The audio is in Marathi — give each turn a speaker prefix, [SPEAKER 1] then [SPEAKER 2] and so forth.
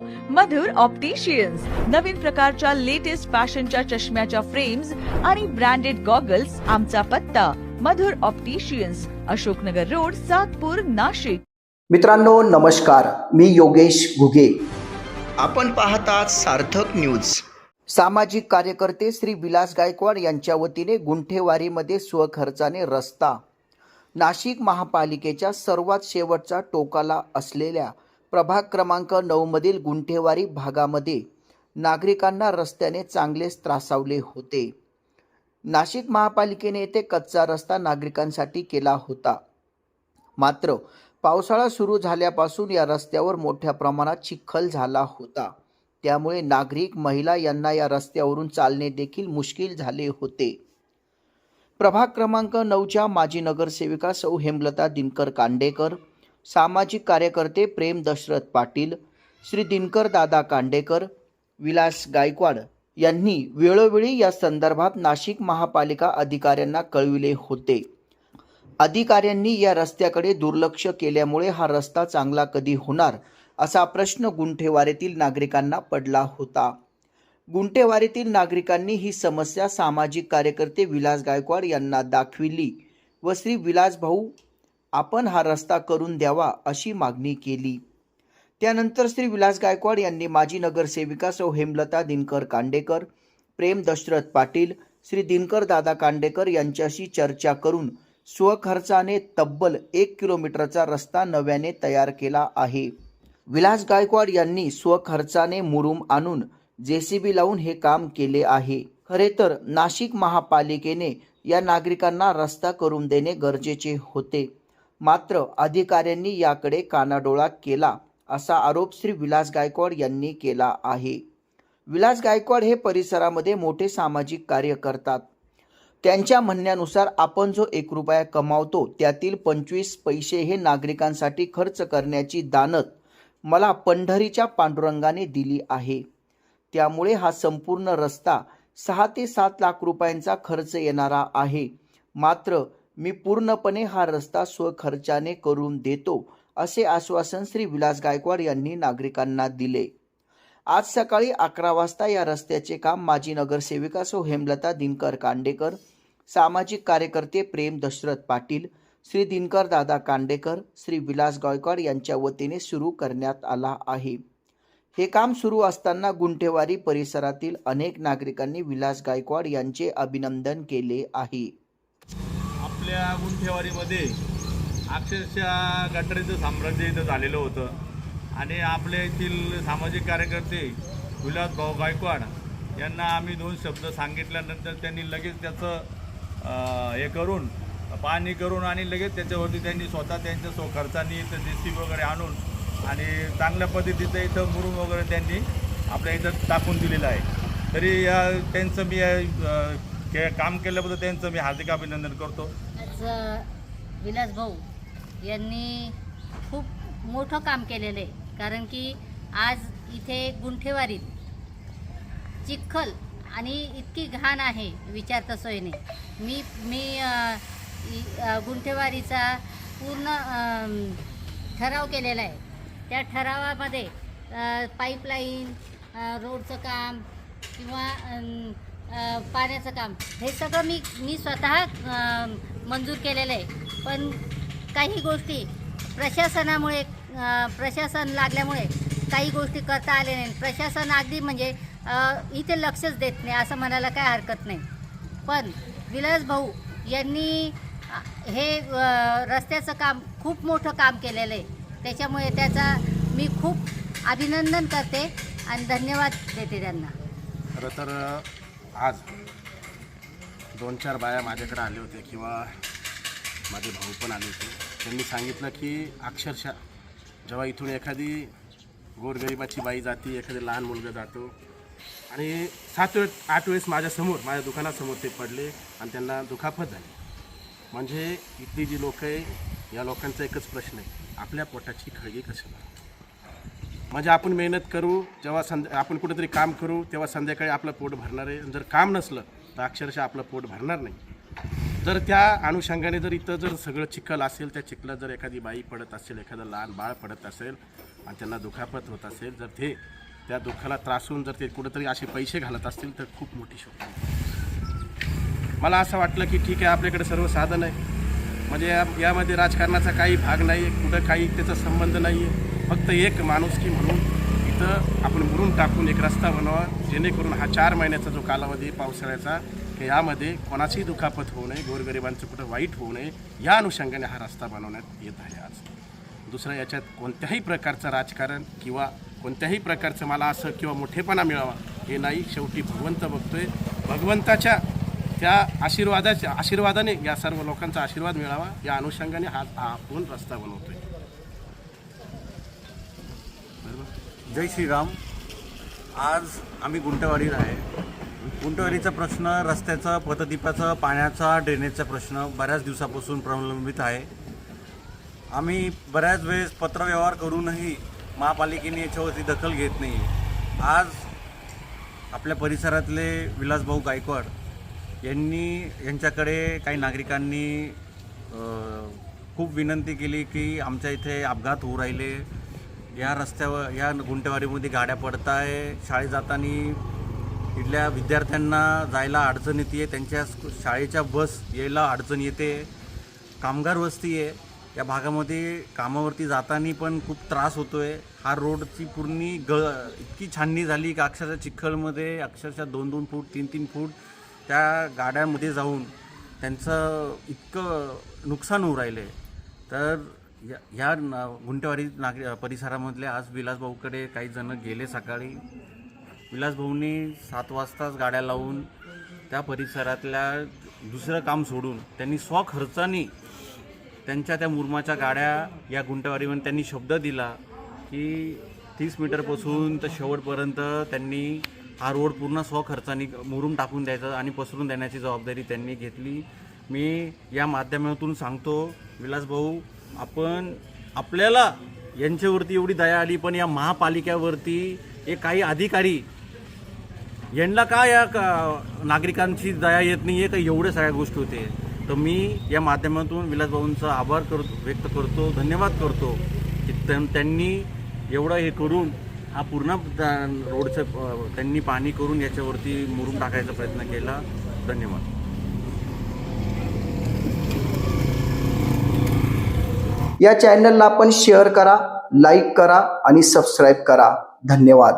[SPEAKER 1] मधुर ऑप्टिशियन्स नवीन प्रकारच्या लेटेस्ट फॅशनच्या चष्म्याच्या फ्रेम्स आणि ब्रँडेड गॉगल्स आमचा पत्ता. Madhur opticians Ashoknagar road Satpur Nashik.
[SPEAKER 2] मित्रांनो नमस्कार. मी योगेश घुगे. आपण पाहतात सार्थक न्यूज सामाजिक कार्यकर्ते श्री विलास गायकवाड यांच्या वतीने गुंठेवारीमध्ये स्वखर्चाने रस्ता. नाशिक महापालिकेच्या सर्वात शेवटच्या टोकाला असलेल्या प्रभाग क्रमांक नऊमधील गुंठेवारी भागामध्ये नागरिकांना रस्त्याने चांगलेच त्रासावले होते. नाशिक महापालिकेने येथे कच्चा रस्ता नागरिकांसाठी केला होता. मात्र पावसाळा सुरू झाल्यापासून या रस्त्यावर मोठ्या प्रमाणात चिखल झाला होता. त्यामुळे नागरिक महिला यांना या रस्त्यावरून चालणे देखील मुश्किल झाले होते. प्रभाग क्रमांक नऊच्या माजी नगरसेविका सौ हेमलता दिनकर कांडेकर सामाजिक कार्यकर्ते प्रेम दशरथ पाटील श्री दिनकर दादा कांडेकर विलास गायकवाड यांनी वेळोवेळी या संदर्भात नाशिक महापालिका अधिकाऱ्यांना कळविले होते. अधिकाऱ्यांनी या रस्त्याकडे दुर्लक्ष केल्यामुळे हा रस्ता चांगला कधी होणार असा प्रश्न गुंठेवारीतील नागरिकांना पडला होता. गुंठेवारीतील नागरिकांनी ही समस्या सामाजिक कार्यकर्ते विलास गायकवाड यांना दाखविली व श्री विलास भाऊ आपण हा रस्ता करून द्यावा अशी मागणी केली. त्यानंतर श्री विलास गायकवाड यांनी माजी नगरसेविका सौ हेमलता दिनकर कांडेकर प्रेम दशरथ पाटील श्री दिनकर दादा कांडेकर यांच्याशी चर्चा करून स्वखर्चाने तब्बल एक किलोमीटरचा रस्ता नव्याने तयार केला आहे. विलास गायकवाड यांनी स्वखर्चाने मुरुम आणून जेसीबी लावून हे काम केले आहे. खरे तर नाशिक महापालिकेने या नागरिकांना रस्ता करून देणे गरजेचे होते. मात्र अधिकाऱ्यांनी याकडे कानाडोळा केला असा आरोप श्री विलास गायकवाड यांनी केला आहे. विलास गायकवाड हे परिसरामध्ये मोठे सामाजिक कार्य करतात. त्यांच्या म्हणण्यानुसार आपण जो एक रुपया कमावतो त्यातील पंचवीस पैसे हे नागरिकांसाठी खर्च करण्याची दानत मला पंढरीच्या पांडुरंगाने दिली आहे. त्यामुळे हा संपूर्ण रस्ता सहा ते सात लाख रुपयांचा खर्च येणारा आहे. मात्र मी पूर्णपणे हा रस्ता स्वखर्चाने करून देतो असे आश्वासन श्री विलास गायकवाड यांनी नागरिकांना दिले. आज सकाळी अकरा वाजता या रस्त्याचे काम माजी नगरसेविका सो हेमलता दिनकर कांडेकर सामाजिक कार्यकर्ते प्रेम दशरथ पाटील श्री दिनकर दादा कांडेकर श्री विलास गायकवाड यांच्या वतीने सुरू करण्यात आला आहे. हे काम सुरू असताना गुंठेवारी परिसरातील अनेक नागरिकांनी विलास गायकवाड यांचे अभिनंदन केले आहे.
[SPEAKER 3] आपल्या गुंठेवारीमध्ये अक्षरशः गटारीचं साम्राज्य इथं झालेलं होतं. आणि आपल्या येथील सामाजिक कार्यकर्ते विलास भाऊ गायकवाड यांना आम्ही दोन शब्द सांगितल्यानंतर त्यांनी लगेच त्याचं हे करून पाहणी करून आणि लगेच त्याच्यावरती त्यांनी स्वतः त्यांच्या स्व खर्चाने इथं जे वगैरे आणून आणि चांगल्या पद्धतीचं इथं मुरुम वगैरे त्यांनी आपल्या इथं टाकून दिलेलं आहे. तरी या त्यांचं मी के काम केल्याबद्दल त्यांचं मी हार्दिक अभिनंदन करतो.
[SPEAKER 4] आज विलास भाऊ यांनी खूप मोठं काम केलेलं आहे. कारण की आज इथे गुंठेवारीत चिखल आणि इतकी घाण आहे विचारता तसोयने मी मी गुंठेवारीचा पूर्ण ठराव केलेला आहे. त्या ठरावामध्ये पाईपलाईन रोडचं काम किंवा पाण्याचं काम हे सगळं मी मी स्वतः मंजूर केलेलं आहे. पण काही गोष्टी प्रशासनामुळे प्रशासन लागल्यामुळे काही गोष्टी करता आले नाही. प्रशासन अगदी म्हणजे इथे लक्षच देत नाही असं म्हणायला काय हरकत नाही. पण विलास भाऊ यांनी हे रस्त्याचं काम खूप मोठं काम केलेलं आहे. त्याच्यामुळे त्याचा मी खूप अभिनंदन करते आणि धन्यवाद देते त्यांना.
[SPEAKER 5] खरं तर आज दोन चार बाया माझ्याकडे आले होते किंवा माझे भाऊ पण आले होते. त्यांनी सांगितलं की अक्षरशः जेव्हा इथून एखादी गोरगरिबाची बाई जाती एखादी लहान मुलगा जातो आणि सात वेळ आठ वेळेस माझ्यासमोर माझ्या दुकानासमोर ते पडले आणि त्यांना दुखापत झाली. म्हणजे इथली जी लोक आहे या लोकांचा एकच प्रश्न आहे आपल्या पोटाची खळगी कशी म्हणजे आपण मेहनत करू जेव्हा संध्या आपण कुठेतरी काम करू तेव्हा संध्याकाळी आपलं पोट भरणार आहे. जर काम नसलं तर अक्षरशः आपलं पोट भरणार नाही. जर त्या अनुषंगाने जर इथं जर सगळं चिखल असेल त्या चिखलात जर एखादी बाई पडत असेल एखादं लहान बाळ पडत असेल आणि त्यांना दुखापत होत असेल जर ते त्या दुःखाला त्रासून जर ते कुठंतरी असे पैसे घालत असतील तर खूप मोठी शोक मला असं वाटलं की ठीक आहे आपल्याकडे सर्व साधन आहे. म्हणजे या यामध्ये राजकारणाचा काही भाग नाही आहे कुठं काही त्याचा संबंध नाही आहे फक्त एक माणुसकी म्हणून इथं आपण मुरून टाकून एक रस्ता बनवा जेणेकरून हा चार महिन्याचा जो कालावधी पावसाळ्याचा की यामध्ये कोणाचीही दुखापत होऊ नये गोरगरिबांचं कुठं वाईट होऊ नये या अनुषंगाने हा रस्ता बनवण्यात येत आहे आज. दुसरं याच्यात कोणत्याही प्रकारचं राजकारण किंवा कोणत्याही प्रकारचं मला असं किंवा मोठेपणा मिळावा हे नाही. शेवटी भगवंत बघतोय. भगवंताच्या त्या आशीर्वादाच्या आशीर्वादाने या सर्व लोकांचा आशीर्वाद मिळावा. या अनुषंगाने हा हा आपण रस्ता बनवतोय.
[SPEAKER 6] जय श्रीराम. आज आम्ही गुंटवाडीला आहे. उंटवारीचा प्रश्न रस्त्याचा पतदीपाचा पाण्याचा ड्रेनेजचा प्रश्न बऱ्याच दिवसापासून प्रलंबित आहे. आम्ही बऱ्याच वेळेस पत्रव्यवहार करूनही महापालिकेने याच्यावरती दखल घेत नाही. आज आपल्या परिसरातले विलासभाऊ गायकवाड यांनी यांच्याकडे काही नागरिकांनी खूप विनंती केली की आमच्या इथे अपघात होऊ राहिले. या रस्त्यावर या गुंटेवारीमध्ये गाड्या पडत आहे शाळेत जाताना इथल्या विद्यार्थ्यांना जायला अडचण येते त्यांच्या स्कू- शाळेच्या बस यायला अडचण येते कामगार वस्ती आहे. या भागामध्ये कामावरती जाताना पण खूप त्रास होतो आहे हा रोडची पूर्ण ग इतकी छाननी झाली की अक्षरशः चिखलमध्ये अक्षरशः दोन दोन फूट तीन तीन फूट त्या गाड्यांमध्ये जाऊन त्यांचं इतकं नुकसान होऊ राहिलं आहे तर या ह्या न- गुंटेवाडी नागरी परिसरामधले आज विलासभाऊकडे काही जण गेले सकाळी. विलासभाऊंनी सात वाजताच गाड्या लावून त्या परिसरातल्या दुसरं काम सोडून त्यांनी स्वखर्चाने त्यांच्या त्या मुरमाच्या गाड्या या गुंटवारीवर त्यांनी शब्द दिला की तीस मीटरपासून तर शेवटपर्यंत त्यांनी हा रोड पूर्ण स्वखर्चाने मुरूम टाकून द्यायचा आणि पसरून देण्याची जबाबदारी त्यांनी घेतली. मी या माध्यमातून सांगतो विलासभाऊ आपण आपल्याला यांच्यावरती एवढी दया आली पण या महापालिकेवरती हे काही अधिकारी यांना का या नागरिकांची दया येत नाही आहे का एवढ्या सगळ्या गोष्टी होते? तर मी या माध्यमातून विलासभाऊंचा आभार करतो व्यक्त करतो धन्यवाद करतो की त्यां- त्यांनी एवढं हे करून हा पूर्ण रोडचं त्यांनी पाणी करून याच्यावरती मुरून टाकायचा प्रयत्न केला. धन्यवाद.
[SPEAKER 2] या चॅनलला आपण शेअर करा लाईक करा आणि सबस्क्राईब करा. धन्यवाद.